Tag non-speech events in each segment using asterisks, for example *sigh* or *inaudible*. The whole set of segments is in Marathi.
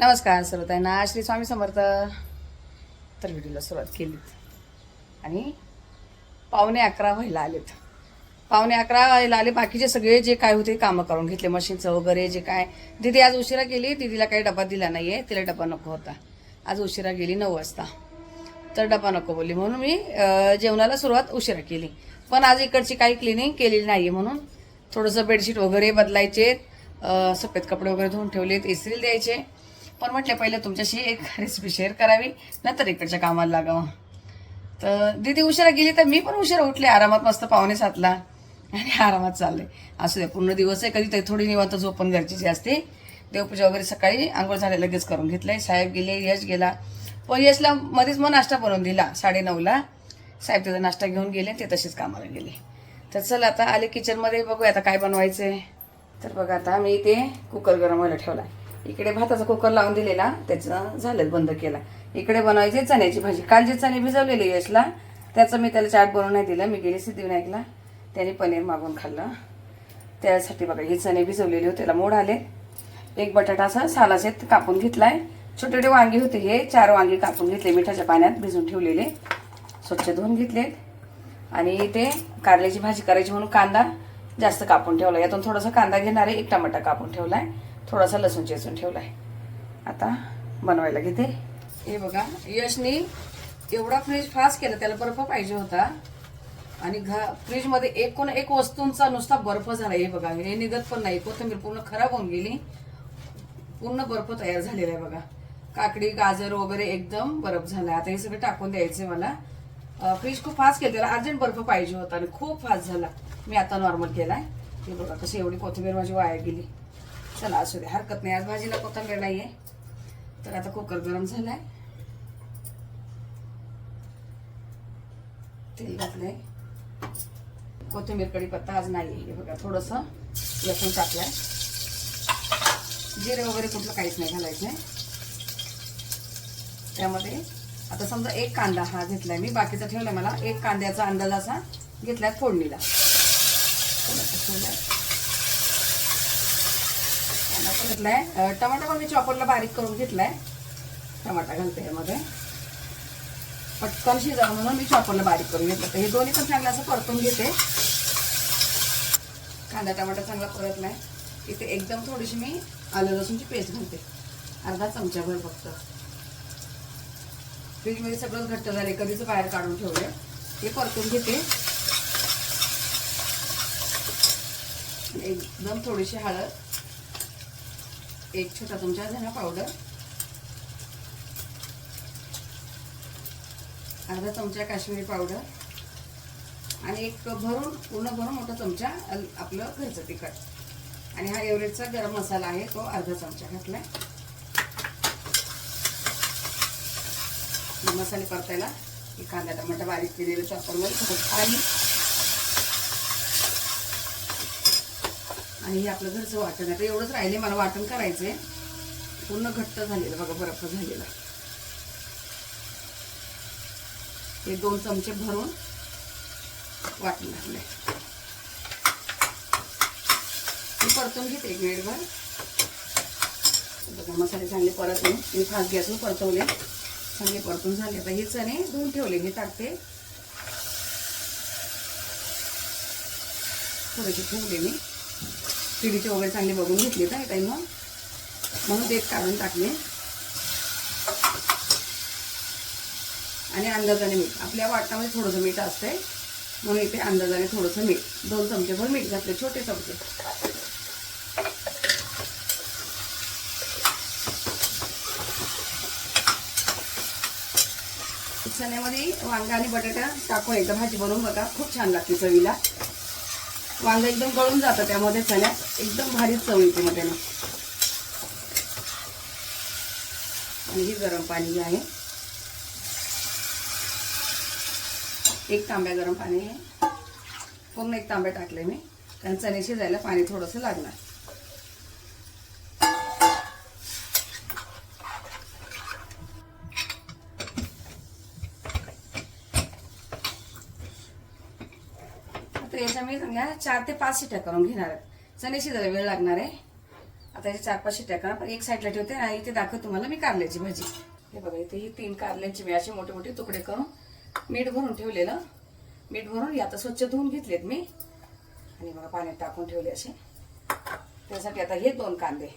नमस्कार सर्वताईंना श्री स्वामी समर्थ. तर व्हिडिओला सुरुवात केलीत. आणि पावणे अकरा व्हायला आलेत. पावणे अकरा व्हायला आले बाकीचे सगळे जे काय होते कामं करून घेतले मशीनचं वगैरे जे काय. दिदी आज उशिरा गेली दिदीला काही डबा दिला नाही आहे तिला डबा नको होता. आज उशिरा गेली नऊ वाजता. तर डबा नको बोलली म्हणून मी जेवणाला सुरुवात उशिरा केली. पण आज इकडची काही क्लिनिंग केलेली नाहीये म्हणून. थोडंसं बेडशीट वगैरे बदलायचे सफेद कपडे वगैरे धुवून ठेवलेत इस्त्री द्यायचे. पण म्हटले पहिले तुमच्याशी एक *laughs* रेसिपी शेअर करावी नंतर इकडच्या कामाला लागावं. तर दीदी उशिरा गेली तर मी पण उशिरा उठले. आरामात मस्त पाहुणे सातला आणि आरामात चालले. असू दे पूर्ण दिवस आहे. कधी तरी थोडी निवांत झोप पण गरजेची असते. देवपूजा वगैरे सकाळी आंघोळ झाले लगेच करून घेतले साहेब गेले यश गेला. पण यशला मध्येच मग नाश्ता बनवून दिला. साडेनऊला. साहेब त्याचा नाश्ता घेऊन गेले ते तसेच कामाला गेले. तर चल आता आले किचनमध्ये बघूया आता काय बनवायचं आहे तर बघा आता मी ते कुकर गरम व्हायला ठेवला आहे इकडे भाताचा कुकर लावून दिलेला त्याचं झालं बंद केला. इकडे बनवायची चण्याची भाजी. काल जे चणे भिजवलेले यशला त्याचं मी त्याला चाट बनवून नाही दिलं. मी गेले सिद्धिविनायकला. त्याने पनीर मागून खाल्लं. त्यासाठी बघा हे चणे भिजवलेले होते. त्याला मोड आले. एक बटाटा असा सालासेत कापून घेतलाय. छोटे छोटे वांगी होते हे. चार वांगी कापून घेतले मिठाच्या पाण्यात भिजून ठेवलेले. स्वच्छ धुवून घेतलेत आणि ते कारल्याची भाजी करायची म्हणून कांदा जास्त कापून ठेवला. यातून थोडासा कांदा घेणार आहे एक टमाटा कापून ठेवला आहे थोडासा लसूण चेचून आहे आता बनवायला घेते. हे बघा यशनी एवढा फ्रीज फास्ट केला त्याला बर्फ पाहिजे होता. आणि घा फ्रीजमध्ये एकूण एक वस्तूंचा नुसता बर्फ झाला. हे बघा हे निघत पण नाही. कोथिंबीर पूर्ण खराब होऊन गेली. पूर्ण बर्फ तयार झालेला आहे बघा. काकडी गाजर वगैरे एकदम बर्फ झाला. आता हे सगळं टाकून द्यायचंय मला. फ्रीज खूप फास्ट केलं. त्याला अर्जंट बर्फ पाहिजे होता आणि खूप फास्ट झाला. मी आता नॉर्मल केला आहे हे बघा कशी एवढी कोथिंबीर माझी वाया गेली. चला असू दे हरकत नाही. आज भाजीला कोथंबीर नाही आहे तर आता कुकर गरम झालाय. तेल घातलंय. कोथिंबीर कढीपत्ता आज नाही हे बघा थोडस लसूण टाकलंय. जिरे वगैरे कुठलं काहीच नाही घालायचंय. त्यामध्ये आता समजा एक कांदा हा घेतलाय मी बाकीचा ठेवलाय मला. एक कांद्याचा अंदाज असा घेतलाय फोडणीला. ठेवलाय. कांदा पण घेतलाय. टमाटा पण मी चॉपरला बारीक करून घेतलाय. टमाटा घालते यामध्ये. पटकन शिजावं म्हणून मी चॉपरला बारीक करून घेतलं. हे दोन्ही पण चांगलं असं परतून घेते. कांदा टमाटा चांगला परतलाय. इथे एकदम थोडीशी मी आलं लसूणची पेस्ट घालते. अर्धा चमचाभर फक्त. फ्रीजमध्ये सगळं घट्ट झाले कधीच बाहेर काढून ठेवले हे परतून घेते. एकदम थोडीशी हळद. एक छोटा चमचा धना पावडर अर्धा चमचा काश्मीरी पावडर आणि एक भरून पूर्ण भरून मोठा चमचा अल- आपलं घरचं तिखट. आणि हा एव्हरेजचा गरम मसाला आहे तो अर्धा चमचा घातला मसाले परतायला. कांदा टमाटा बारीक केलेलं चॉपरवर आणि आणि हे आपलं घरचं वाटण आता एवढंच राहिले मला वाटण करायचं आहे पूर्ण घट्ट झालेलं बघा बर्फ झालेला. हे दोन चमचे भरून वाटून घातले मी परतून घेते एक मिनिटभर बघा मसाले चांगले परतले. मी फास्ट गॅसवर परतवले. चांगले परतून झाले. आता हे चणे धुवून ठेवले. हे टाकते. थोडेसे ठेवले मी. पिढीचे वगैरे चांगले बघून घेतले तर काही मग. म्हणून ते काढून टाकले. आणि अंदाजाने मीठ. आपल्या वाटामध्ये थोडंसं मीठ असतंय. म्हणून इथे अंदाजाने थोडंसं मीठ. दोन चमचेभर मीठ घातले छोटे चमचे. चण्यामध्ये वांगा आणि बटाटा टाकून एकदा भाजी बनवून बघा. खूप छान लागते चवीला. वांग एकदम गळून जातं त्यामध्ये चण्यात एकदम भारी चव येते मग त्याने आणि हे गरम पाणी आहे. एक तांब्या गरम पाणी. आहे पूर्ण एक तांब्या टाकले मी. कारण चणे शिजायला पाणी थोडंसं लागणार. आता मी सांगा चार ते पाच शिट्या करून घेणार आहे चणे शिजायला वेळ लागणार आहे. आता याचे चार पाच शिट्ट्या करा पण एक साईडला ठेवते आणि इथे दाखवते तुम्हाला मी कारल्याची भाजी. हे बघा इथे ही तीन कारल्याची मी असे मोठे मोठे तुकडे करून मीठ भरून ठेवलेलं. मीठ भरून आता स्वच्छ धुवून घेतलेत मी. आणि बघा पाण्यात टाकून ठेवले असे. त्यासाठी आता हे दोन कांदे.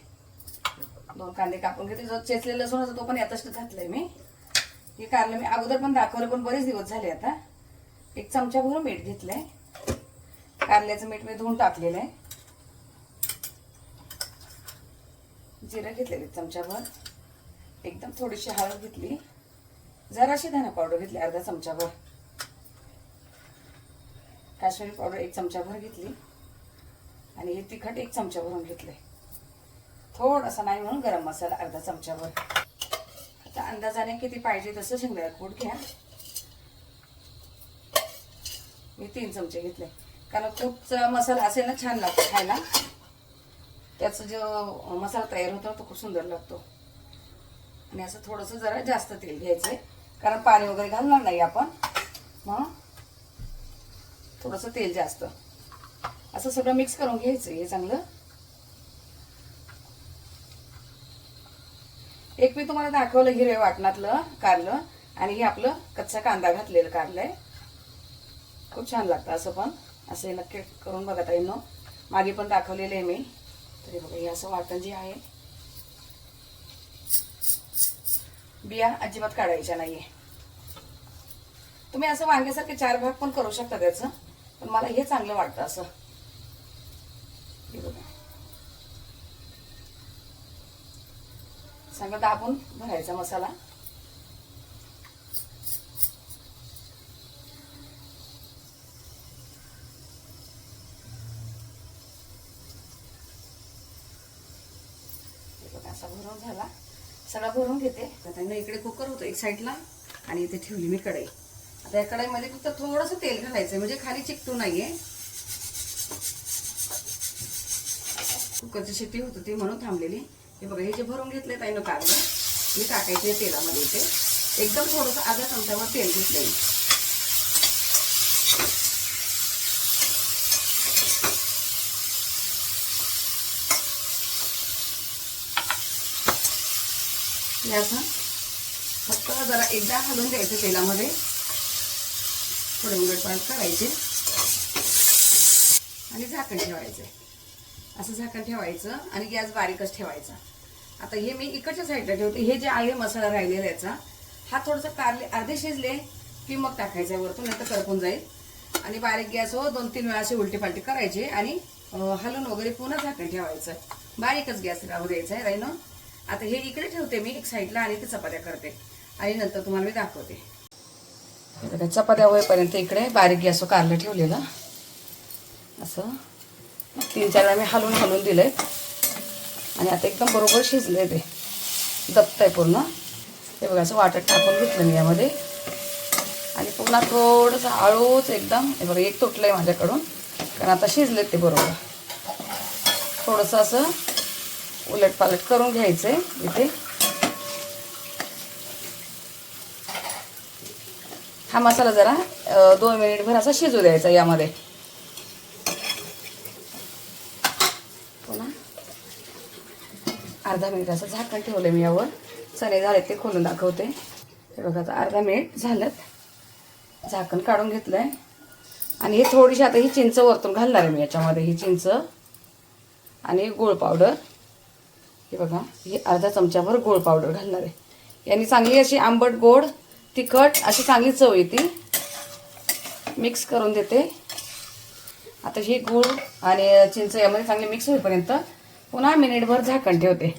दोन कांदे कापून घेते. जो चेचलेला लसूण होता तो पण यातच घातलाय मी. हे कारलं मी अगोदर पण दाखवलं पण बरेच दिवस झाले आता. एक चमचा भरून मीठ घेतलंय. कारल्याचं मीठ मी धुवून टाकलेलं आहे. जिरं घेतलेलं चमच्यावर एकदम थोडीशी हळद घेतली. जराशी धना पावडर घेतली अर्धा चमच्यावर काश्मीरी पावडर एक चमच्याभर घेतली. आणि हे तिखट एक चमचा भरून घेतलंय. थोडासा नाही म्हणून गरम मसाला अर्धा चमच्यावर आता अंदाजाने किती पाहिजे तसं शेंगदाणा कूट घ्या. मी तीन चमचे घेतले. कारण खूपचा मसाला असेल ना छान लागतो खायला. त्याचा जो मसाला तयार होतो तो खूप सुंदर लागतो. आणि असं थोडंसं जरा जास्त तेल घ्यायचंय. कारण पाणी वगैरे घालणार नाही आपण. मग थोडंसं तेल जास्त. असं सगळं मिक्स करून घ्यायचं हे चांगलं. एक मी तुम्हाला दाखवलं हिरे वाटणातलं कारलं. आणि हे आपलं कच्चा कांदा घातलेलं आहे. खूप छान लागतं असं पण. असे नक्की करून बघा आहे नो मागे पण दाखवलेले आहे मी. तरी बघा हे असं वाटण जे आहे बिया अजिबात काढायच्या नाहीये. तुम्ही असं वांग्यासारखे चार भाग पण करू शकता त्याचं पण मला हे चांगलं वाटतं असं. हे बघा. चांगलं दाबून भरायचा मसाला हे बघा असा भरून झाला. सगळा भरून घेते. आता इकडे कुकर होतं एक साईडला आणि इथे ठेवली मी कढई. आता या कढईमध्ये फक्त थोडंसं तेल घालायचं म्हणजे खाली चिकटू नाहीये. कुकरची शेती होत होती म्हणून थांबलेली. हे बघा हे जे भरून घेतले ताईनं कागद मी टाकायचे तेलामध्ये इथे. एकदम थोडंसं अर्धा चमच्यावर तेल घेतलंय. हे असं फक्त जरा एकदा हलवून द्यायचं तेलामध्ये. थोडे उलटपालट करायचे. आणि झाकण ठेवायचं. असं झाकण ठेवायचं आणि गॅस बारीकच ठेवायचा. आता हे मी इकडच्या साईडला ठेवते. हे जे आहे मसाला राहिलेला याचा हा थोडासा कारले अर्धे शिजले की मग टाकायचा वरतून नंतर करपून जाईल. आणि बारीक गॅसवर हो, दोन तीन वेळा असे उलटी पालटी करायचे आणि हलून वगैरे पुन्हा झाकण ठेवायचं. बारीकच गॅस राहू द्यायचा आहे राहिनो आता हे इकडे ठेवते मी एक साईडला आणि ते चपात्या करते. आणि नंतर तुम्हाला मी दाखवते. बघा, चपात्या होईपर्यंत इकडे बारीक गॅसवर कारलं ठेवलेलं. असं. तीन चार वेळा मी हलवून हलवून दिलंय. आणि आता एकदम बरोबर शिजले ते. दत्त आहे पूर्ण. हे बघा असं वाटत टाकून घेतलं मी यामध्ये. आणि पुन्हा थोडंसं आळूच एकदम हे बघा एक तुटलं आहे माझ्याकडून. कारण आता शिजलेत ते बरोबर. थोडंसं असं उलटपालट करून घ्यायचं आहे इथे. हा मसाला जरा दोन मिनिटभर असा शिजू द्यायचा यामध्ये. पुन्हा अर्धा मिनिट असं झाकण ठेवलं मी यावर. चणे झाले ते खोलून दाखवते. हे बघा आता अर्धा मिनिट झालं झाकण काढून घेतलंय. आणि हे थोडीशी आता ही चिंच वरतून घालणार आहे मी याच्यामध्ये ही चिंच. आणि गुळ पावडर. हे बघा ही अर्धा चमच्याभर गोड पावडर घालणार आहे. यांनी चांगली अशी आंबट गोड तिखट अशी चांगली चव येते. मिक्स करून देते. आता ही गूळ आणि चिंच यामध्ये चांगली मिक्स होईपर्यंत पुन्हा मिनिटभर झाकण ठेवते.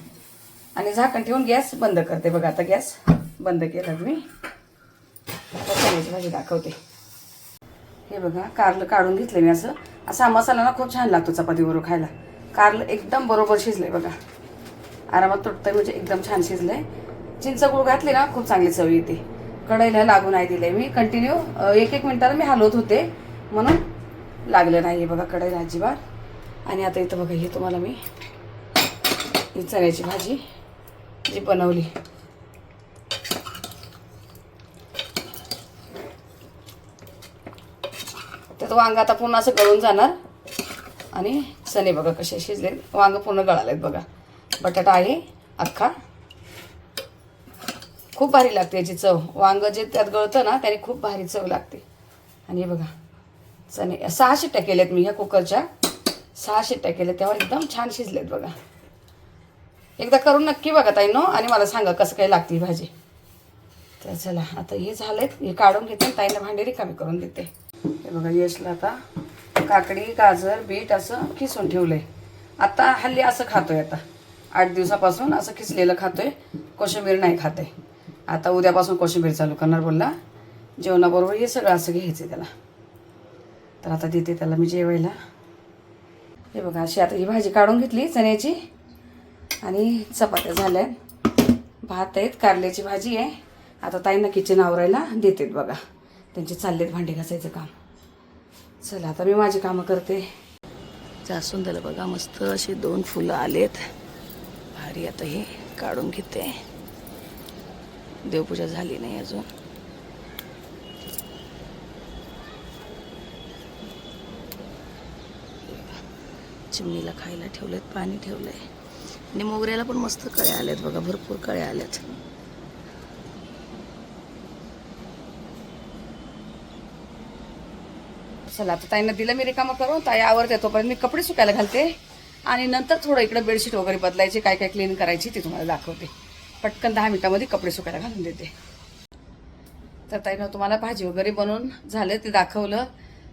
आणि झाकण ठेवून गॅस बंद करते. बघा आता गॅस बंद केला मी. आता चण्याची भाजी दाखवते. हे बघा कारलं काढून घेतलं मी असं. असा मसाला ना खूप छान लागतो चपातीबरोबर खायला. कारलं एकदम बरोबर शिजलंय बघा. आरामात तुटतंय म्हणजे एकदम छान शिजलंय. चिंच गुळ घातली ना खूप चांगली चव येते. कढईला लागू नाही दिले मी. कंटिन्यू एक एक मिनिटाला मी हलवत होते. म्हणून लागलं नाही हे बघा कढईला अजिबात. आणि आता इथं बघा ही तुम्हाला मी ही चण्याची भाजी जी बनवली. त्यात वांग आता पुन्हा असं गळून जाणार. आणि चणे बघा कसे शिजले वांग पूर्ण गळालेत बघा. बटाटा आहे अख्खा. खूप भारी लागते याची चव. वांगं जे त्यात गळतं ना त्याने खूप भारी चव लागते. आणि हे बघा चणे. सहा शिट्ट्या केल्यात मी ह्या कुकरच्या. सहा शिट्ट्या केल्या तेव्हा एकदम छान शिजलेत बघा. एकदा करून नक्की बघा ताई नो आणि मला सांगा कसं काय लागते भाजी. तर चला आता हे झालंय. हे काढून घेते ताईला भांडी रिकामी करून देते. हे बघा यशला आता काकडी गाजर बीट असं खिसून ठेवलंय. आता हल्ली असं खातोय आता. आठ दिवसापासून असं खिचलेलं खातोय. कोशिंबीर नाही खाते आता उद्यापासून कोशिंबीर चालू करणार बोलला. जेवणाबरोबर हे सगळं असं घ्यायचं त्याला. तर आता देते त्याला मी जेवायला. हे बघा अशी आता ही भाजी काढून घेतली चण्याची. आणि चपात्या झाल्या भात आहेत कारल्याची भाजी आहे. आता ताईंना किचन आवरायला देतेत बघा. त्यांचे चाललेत भांडे घासायचं काम. चला आता मी माझी कामं करते. जास्वंदाला बघा मस्त असे दोन फुलं आलेत. घरी आता ही काढून घेते. देवपूजा झाली नाही अजून. चिमणीला खायला ठेवलेत पाणी ठेवलंय. आणि मोगऱ्याला पण मस्त कळे आल्यात बघा भरपूर कळे आल्यात चला आता ताईनं दिलं मी रिकामा करून ताई आवडते तोपर्यंत मी कपडे सुकायला घालते. आणि नंतर थोडं इकडं बेडशीट वगैरे बदलायची काय काय क्लीन करायची ती तुम्हाला दाखवते. पटकन दहा मिनिटामध्ये कपडे सुकायला घालून देते. तर ताईनं तुम्हाला भाजी वगैरे बनवून झालं ते दाखवलं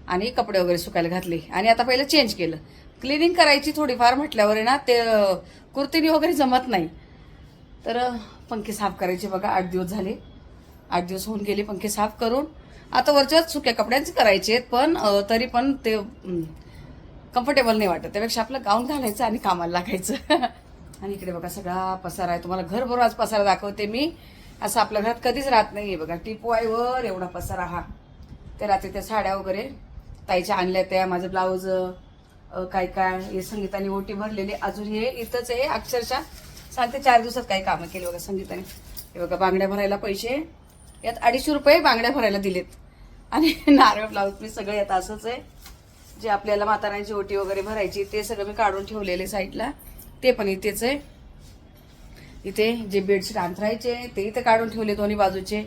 आणि कपडे वगैरे सुकायला घातले. आणि आता पहिलं चेंज केलं. क्लिनिंग करायची थोडीफार म्हटल्यावर आहे ना ते कुर्तीनी वगैरे जमत नाही. तर पंखे साफ करायचे बघा आठ दिवस झाले. आठ दिवस होऊन गेले पंखे साफ करून. आता वरच्या सुक्या कपड्यांचे करायचे आहेत, पण तरी पण ते कम्फर्टेबल नाही वाटत. त्यापेक्षा आपलं गाऊन घालायचं आणि कामाला लागायचं. *laughs* आणि इकडे बघा सगळा पसारा आहे. तुम्हाला घरभर आज पसारा दाखवते मी. असं आपल्या घरात कधीच राहत नाहीये बघा. टिपवायवर एवढा पसारा हा. ते रात्री त्या साड्या वगैरे ताईच्या आणल्या त्या माझं ब्लाऊज काय काय हे संगीताने ओटी भरलेली. अजून हे इथंच आहे अक्षरशः. सांगते चार दिवसात काही कामं केली बघा संगीताने. हे बघा बांगड्या भरायला पैसे. यात अडीचशे रुपये बांगड्या भरायला दिलेत. आणि *laughs* नारळ ब्लाऊज मी सगळं यात असंच आहे. जे आपल्याला म्हाताऱ्यांची ओटी वगैरे भरायची ते सगळं मी काढून ठेवलेले साईडला. ते पण इथेच आहे. इथे जे बेडशीट अंथरायचे ते इथे काढून ठेवले दोन्ही बाजूचे.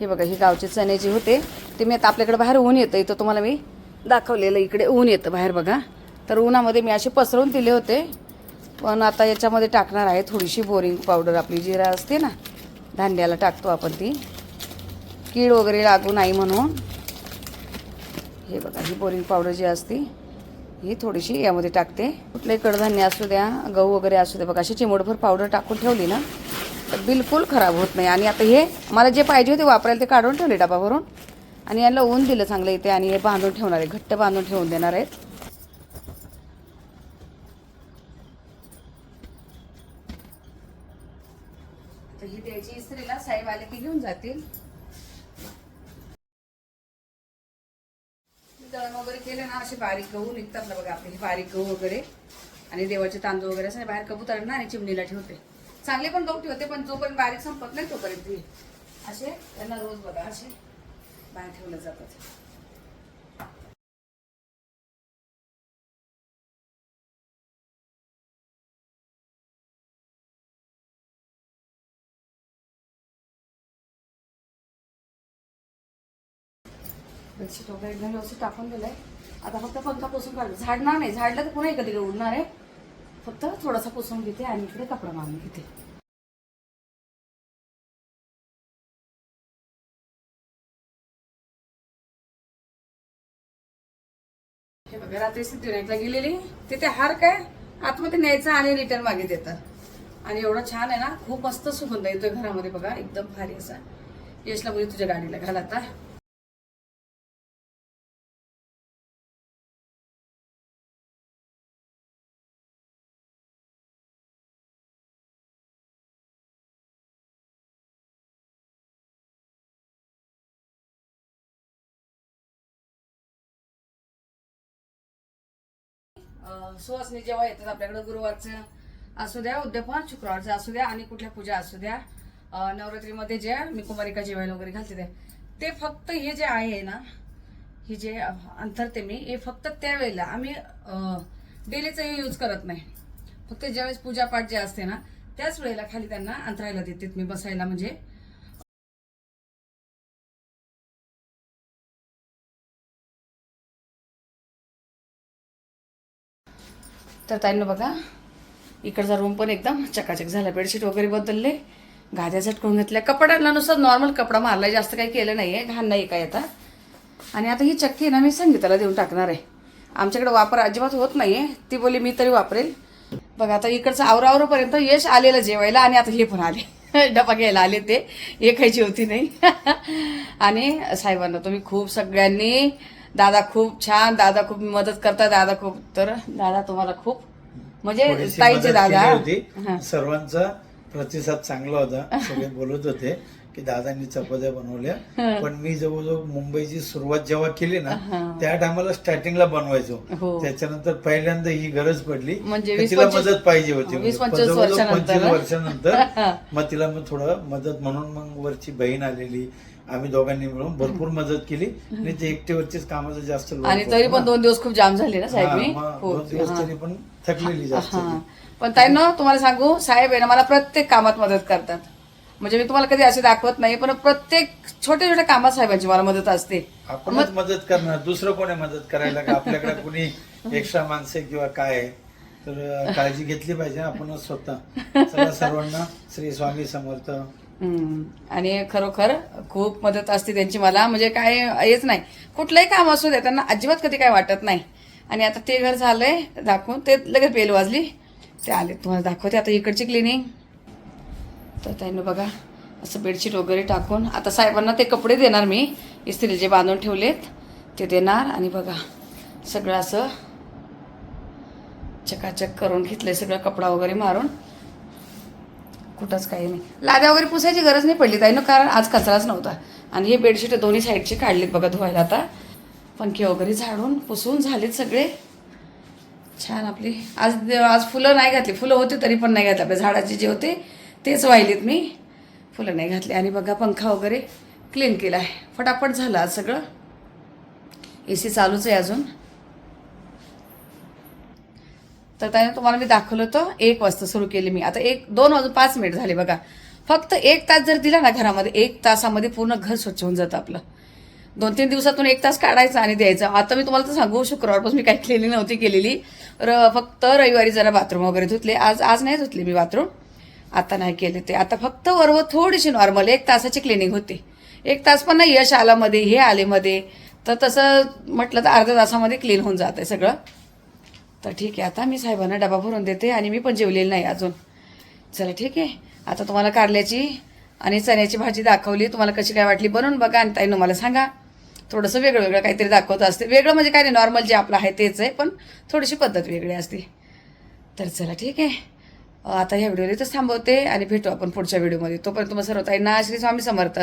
हे बघा हे गावचे चणे जे होते ते मी आता आपल्याकडे बाहेर ऊन येतं. इथं तुम्हाला मी दाखवलेलं इकडे ऊन येतं बाहेर बघा. तर उन्हामध्ये मी असे पसरवून दिले होते. पण आता याच्यामध्ये टाकणार आहे थोडीशी बोरिंग पावडर. आपली जिरा असते ना धान्याला टाकतो आपण ती. कीड वगैरे लागू नाही म्हणून. हे बघा ही बोरिंग पावडर जी असते ही थोडीशी यामध्ये टाकते. कुठलंही कडधान्य असू द्या गहू वगैरे असू द्या बघा अशी चिमूटभर पावडर टाकून ठेवली ना तर बिलकुल खराब होत नाही. आणि आता हे मला जे पाहिजे होते वापरायला ते काढून ठेवले डबा भरून आणि याला ऊन दिलं चांगलं इथे आणि हे बांधून ठेवणार आहे घट्ट बांधून ठेवून देणार आहेत. तर ही द्यायची इस्त्रीला साहेब आले की घेऊन जातील. केले ना असे बारीक गहू निघतात ना बघा आपले हे बारीक गहू वगैरे. आणि देवाचे तांदूळ वगैरे असं बाहेर कबूतरांना आणि चिमणीला ठेवते. चांगले पण गहू ठेवते पण जोपर्यंत बारीक संपत नाही तोपर्यंत असे त्यांना रोज बघा असे बाहेर ठेवले जातात. बेडशीट वगैरे एकदम व्यवस्थित टाकून दिलंय. आता फक्त पंखा पुसून काढतो झाडणार नाही. झाडलं तर पुन्हा कधी उडणार आहे. फक्त थोडासा पुसून घेते आणि इकडे कपडा मारून घेते. हे बघा रात्री सिद्धिविनायकला गेलेली. तिथे हार काय? आतमध्ये न्यायचा आणि रिटर्न मागे देतात. आणि एवढं छान आहे ना खूप मस्त सुगंध येतोय घरामध्ये बघा. एकदम भारी असा. यशला मुली तुझ्या गाडीला घाल आता. सुवासनी जेव्हा येतात आपल्याकडे गुरुवारचं असू द्या उद्यापन शुक्रवारचं असू द्या आणि कुठल्या पूजा असू द्या नवरात्रीमध्ये जे मी कुमारिका जेवायला वगैरे घालते ते ते फक्त हे जे आहे ना हे जे अंतरते मी हे फक्त त्यावेळेला आम्ही डेलीचं हे यूज करत नाही. फक्त ज्यावेळेस पूजापाठ जे असते ना त्याच वेळेला खाली त्यांना अंतरायला देते मी बसायला म्हणजे तर ताईनं बघा इकडचा रूम पण एकदम चकाचक झाला. बेडशीट वगैरे बदलले. गाद्या झटकून घेतल्या. कपड्यांना नुसार नॉर्मल कपडा मारलाय जास्त काही केलं नाही आहे घाण नाही काय आता. आणि आता ही चक्की आहे ना मी संगीताला देऊन टाकणार आहे. आमच्याकडे वापर अजिबात होत नाही आहे ती बोली मी तरी वापरेल. बघा आता इकडचं आवरावरपर्यंत यश आलेलं जेवायला आणि आता हे पण आले. *laughs* डबा घ्यायला आले ते. हे खायची होती नाही. *laughs* आणि साहेबांना तुम्ही खूप सगळ्यांनी दादा खूप छान दादा खूप मदत करता दादा खूप तर दादा तुम्हाला खूप. म्हणजे ताईचे दादा. होती. सर्वांचा प्रतिसाद चांगला होता सगळे बोलत होते. की दादांनी चपात्या बनवल्या. पण मी जवळजवळ मुंबईची सुरुवात जेव्हा केली ना त्या टायमाला स्टार्टिंगला बनवायचो. हो. त्याच्यानंतर पहिल्यांदा ही गरज पडली. म्हणजे तिला मदत पाहिजे होती पण पंचवीस वर्षानंतर. *laughs* मग तिला मग थोडं मदत म्हणून मग वरची बहीण आलेली. आम्ही दोघांनी मिळून भरपूर मदत केली. आणि ते एकटेवरचीच कामाचं जास्त आणि तरी. पण दोन दिवस खूप जाम झाले ना साहेब हा, मी खूप दोन दिवस हा. तरी पण थकलेली जास्त हा. पण ताई ना तुम्हाला सांगू साहेब आहे ना मला प्रत्येक कामात मदत करतात. म्हणजे मी तुम्हाला कधी असे दाखवत नाही पण प्रत्येक छोट्या छोट्या कामात साहेबांची मला मदत असते. आपणच मदत करणार दुसरं कोणी मदत करायला का? आपल्याकडे कोणी एक्स्ट्रा माणसे किंवा काय? तर काळजी घेतली पाहिजे आपणच स्वतः. सर्वांना श्री स्वामी समर्थ. आणि खरोखर खूप मदत असते त्यांची मला. म्हणजे काय हेच नाही. कुठलंही काम असू दे त्यांना अजिबात कधी काय वाटत नाही. आणि आता ते घर झालंय दाखवून ते लगेच बेल वाजली. ते आले तुम्हाला दाखवते आता इकडची क्लिनिंग तर त्यानं बघा असं बेडशीट वगैरे टाकून. आता साहेबांना ते कपडे देणार मी. इस्त्री जे बांधून ठेवलेत ते देणार. आणि बघा सगळं असं चकाचक करून घेतलंय सगळं कपडा वगैरे मारून. कुठंच काही नाही. लाद्या वगैरे पुसायची गरज नाही पडली ताई ना कारण आज कचराच नव्हता. आणि हे बेडशीट दोन्ही साईडचे काढलेत बघा धुवायला आता. पंखे वगैरे झाडून पुसून झालेत सगळे. छान आपली. आज आज फुलं नाही घातली. फुलं होती तरी पण नाही घातली. आपल्या झाडाची जे होते तेच वाहिलीत मी. फुलं नाही घातली. आणि बघा पंखा वगैरे क्लीन केला आहे फटाफट झालं आज सगळं. ए सी चालूच आहे अजून. तर त्याने तुम्हाला मी दाखवलं होतं. एक वाजता सुरू केली मी. आता एक दोन वाजून पाच मिनिट झाले बघा. फक्त एक तास जर दिला ना घरामध्ये एक तासामध्ये पूर्ण घर स्वच्छ होऊन जातं आपलं. दोन तीन दिवसातून एक तास काढायचा आणि द्यायचा. आता मी तुम्हाला तर सांगू शुक्रवारपासून मी काही केलेली नव्हती केलेली. र फक्त रविवारी जरा बाथरूम वगैरे धुतले. आज आज नाही धुतले मी बाथरूम. आता नाही केले ते. आता फक्त वरवर थोडीशी नॉर्मल एक तासाची क्लिनिंग होती. एक तास पण नाही यश आला मध्ये हे आले मध्ये तर तसं म्हटलं तर अर्ध्या तासामध्ये क्लीन होऊन जाते सगळं. तर ठीक आहे आता मी साहेबांना डबा भरून देते आणि मी पण जेवलेली नाही अजून. चला ठीक आहे आता तुम्हाला कारल्याची आणि चण्याची भाजी दाखवली. तुम्हाला कशी काय वाटली बनवून बघा आणि ताईनं मला सांगा. थोडंसं वेगळं वेगळं काहीतरी दाखवत असते. वेगळं म्हणजे काय नाही नॉर्मल जे आपलं आहे तेच आहे पण थोडीशी पद्धत वेगळी असते. तर चला ठीक आहे आता ह्या व्हिडिओला इथंच थांबवते आणि भेटू आपण पुढच्या व्हिडिओमध्ये. तोपर्यंत तुम्हाला सर्व ताईंना श्री स्वामी समर्थ.